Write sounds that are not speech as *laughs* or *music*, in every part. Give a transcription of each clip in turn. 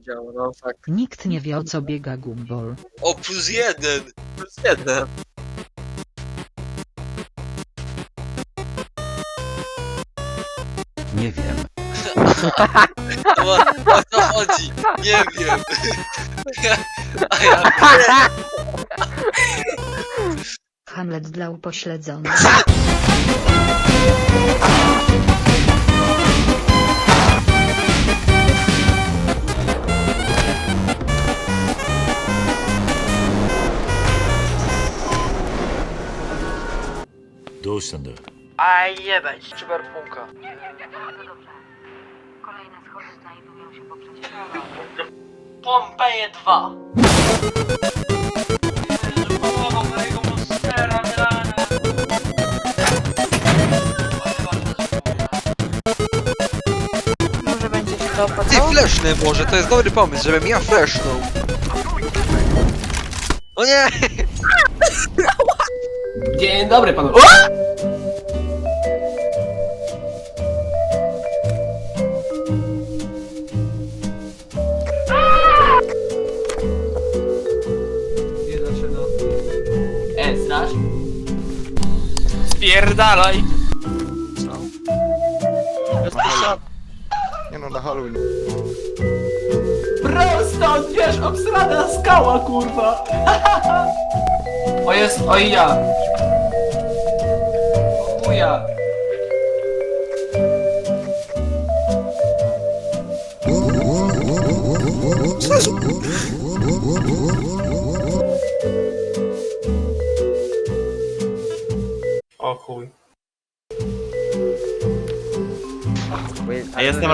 się działo, no fakt. Nikt nie wie o co biega Gumball. O, plus jeden! Plus jeden! Nie wiem. O, o co chodzi? Nie wiem. A ja Hamlet dla upośledzonych. *laughs* A jebać, cyberpunka. Kolejne schody znajdują się poprzez *laughs* Pompeje 2. Może będzie się to Ty opłacało? fleszny może, to jest dobry pomysł, żebym ja flashnął. O nie! Dzień dobry panu. E, Spierdalaj! Nie no, na Halloween. Prosto, wiesz, obsrana skała, kurwa! *laughs* o jest, o i ja! O chuja!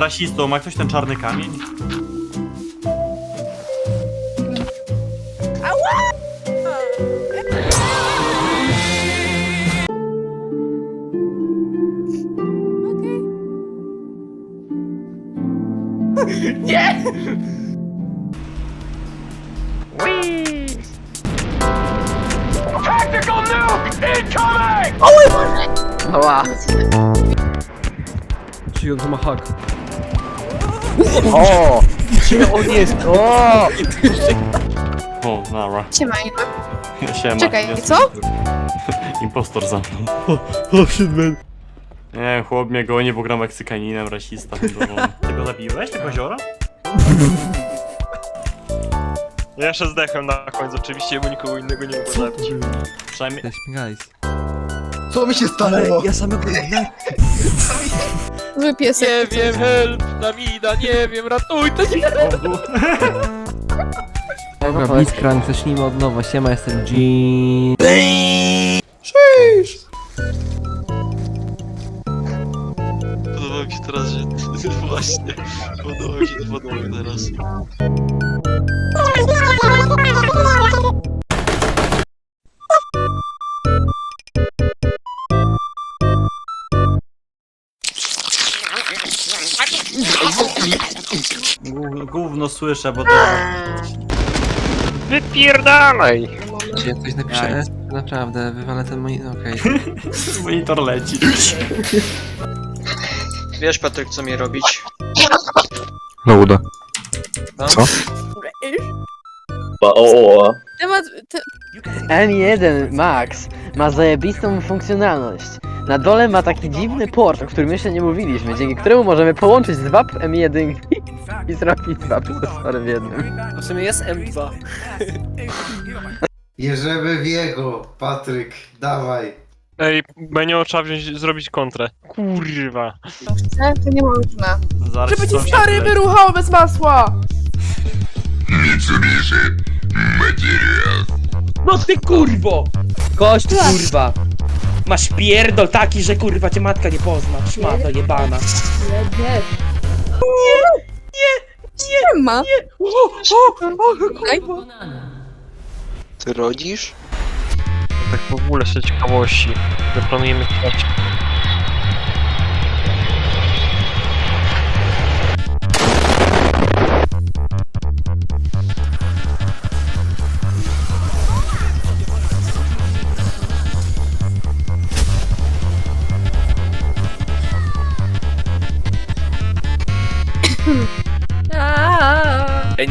Rasistą, ma ktoś ten czarny kamień? Ała. Czy on to ma hak? O! Gdzie on jest? O! O, nara. Siema, Ilma. Siema. Czekaj, jest- co? *laughs* Impostor za mną. O, shit man. Nie, chłop mnie goni, bo gra Meksykaninem, rasista. Ty go zabiłeś, tego ziora? Ja jeszcze zdechłem na końcu, oczywiście, bo nikogo innego nie mogło zabić. Przynajmniej... guys. Co mi się stało? Ale ja samego... *laughs* Ja... Zły piesek. Nie wiem, help! Damida, nie wiem, ratuj, to nie... Dobra, Blitzcrank, zacznijmy od nowa. Siema, jestem Jean. Podoba mi się teraz, że... Właśnie. Podoba mi się to podłogi teraz. Gó- Gówno słyszę, bo to... Wypierdalaj! Czy ja coś napiszę S? *laughs* Naprawdę, wywalę ten mój... Okej. *laughs* Monitor leci. Wiesz, Patryk, co mi robić? No uda. Co? Temat... Te... M1 Max ma zajebistą funkcjonalność. Na dole ma taki dziwny port, o którym jeszcze nie mówiliśmy, dzięki któremu możemy połączyć dwa M1 i zrobić dwa procesory w jednym. W sumie jest M2. Jerzemy *laughs* w jego, Patryk, dawaj. Ej, Benio, trzeba wziąć, zrobić kontrę. Kurwa. To nie można. Zaraz Żeby ci stary wyruchało bez masła! No ty kurwo! Kość kurwa! Masz pierdol taki, że kurwa cię matka nie pozna. Szmato jebana. Nie. Nie. Nie. Nie ma. Ej, Ty rodzisz? Tak w ogóle z ciekawości. Zaplanujemy chcieć. Aaa.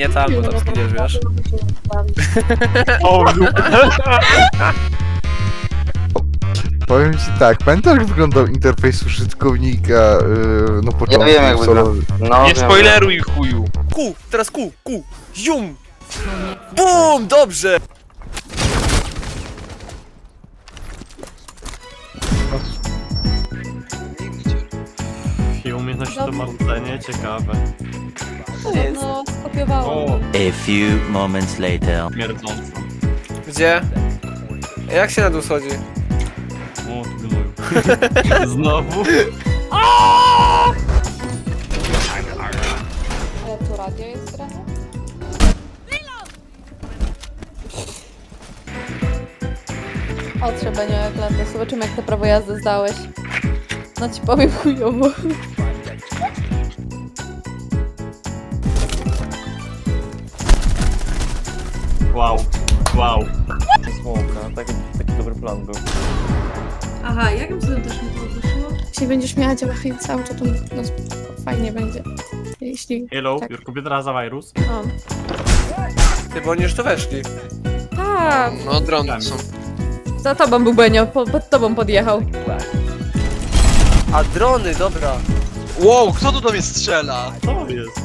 Ej, nie tam, zginiesz, wiesz? O, no. *laughs* Powiem ci tak, pamiętasz jak wyglądał interfejs użytkownika yy, na początku? wiem, jak solo- No, Nie spoileruj chuju. Ku, teraz ku, ku, zium! Bum, dobrze! I umiejętności to marudzenie, ciekawe. No, skopiowałam. A few moments later. Mierdzące. Gdzie? Jak się na dół schodzi? O, *laughs* gnoju. Znowu? Ale tu radio jest grane? O, trzeba nie jak lata. Zobaczymy jak to prawo jazdy zdałeś. No ci powiem chujowo. Wow. Smoka, taki, taki dobry plan był. Aha, jakim cudem też mi to wyszło? Jeśli będziesz miała działać cały czas, to no, fajnie będzie. Jeśli... Hello, Tak. your computer has a virus. O. Ty, bo oni już tu weszli. Tak, No, drony są. za tobą był Benio, po, pod tobą podjechał. A drony, dobra. Wow, kto tu do mnie strzela? Co to jest?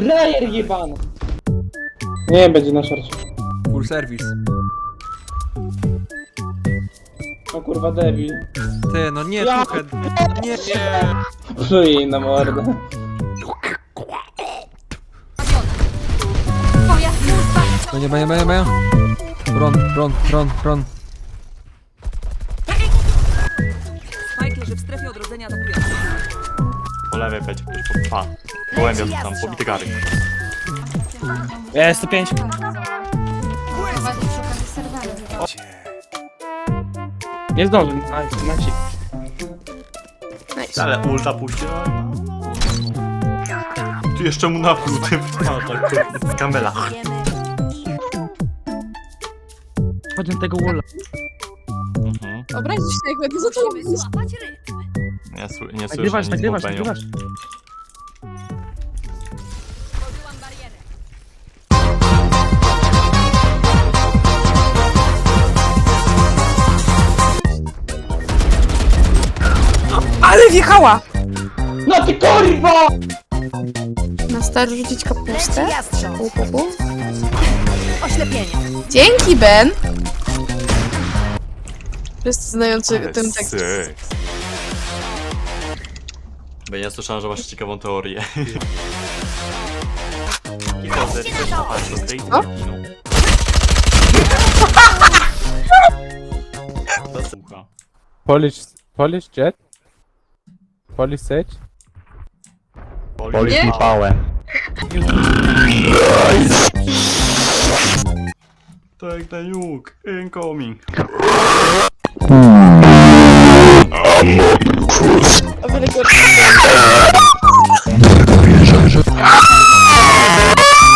Frajer jebany! Nie, będzie na szarcie. Full service. O kurwa debil. Ty, no nie, Ja- trochę. Nie, Pluj na mordę. No nie, nie, nie, nie. Ron, ron, ron, ron. Po lewej będzie ktoś po. Gołębia tam, pobity gary. Ja 105. Nie zdążę, nice, nice. Nice. Ale ulta puściła. Tu jeszcze mu na tym. A, tak, to- *laughs* Kamela. Chodź na tego walla. Mhm. Obrazisz się, jak będę za tobą. Nie, sły- nie słyszę Nagrywasz, nic nagrywasz, nagrywasz. Wjechała! No ty kurwa! Na start rzucić kapustę. Pu, pu, pu. Dzięki, Ben! Wszyscy znający Ale ten tekst. seks. Bo ja słyszałem, że masz ciekawą teorię. *laughs* I *laughs* to też też na patrz, z tej Co? zginął. To słucha. Polish, Polish jet? Polish sage? Polish Nie? pałę. Tak na juk, incoming.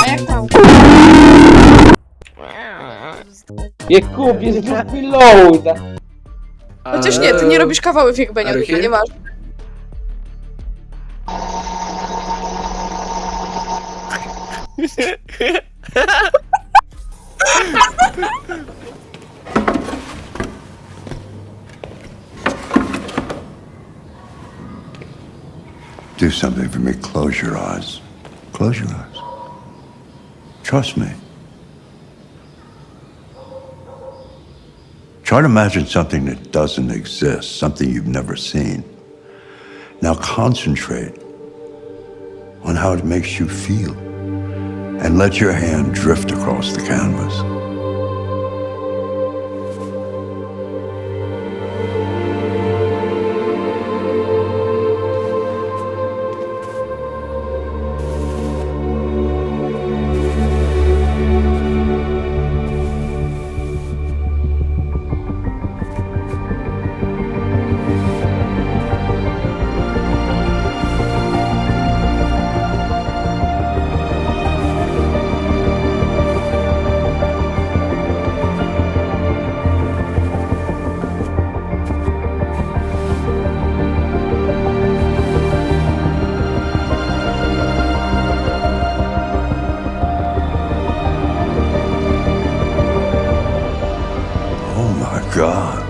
A jak tam? Je kupię z reloada. Chociaż nie, ty nie robisz kawałów jak Benio, chyba nie Do something for me. Close your eyes. Close your eyes. Trust me. Try to imagine something that doesn't exist, something you've never seen. Now concentrate on how it makes you feel and let your hand drift across the canvas. God.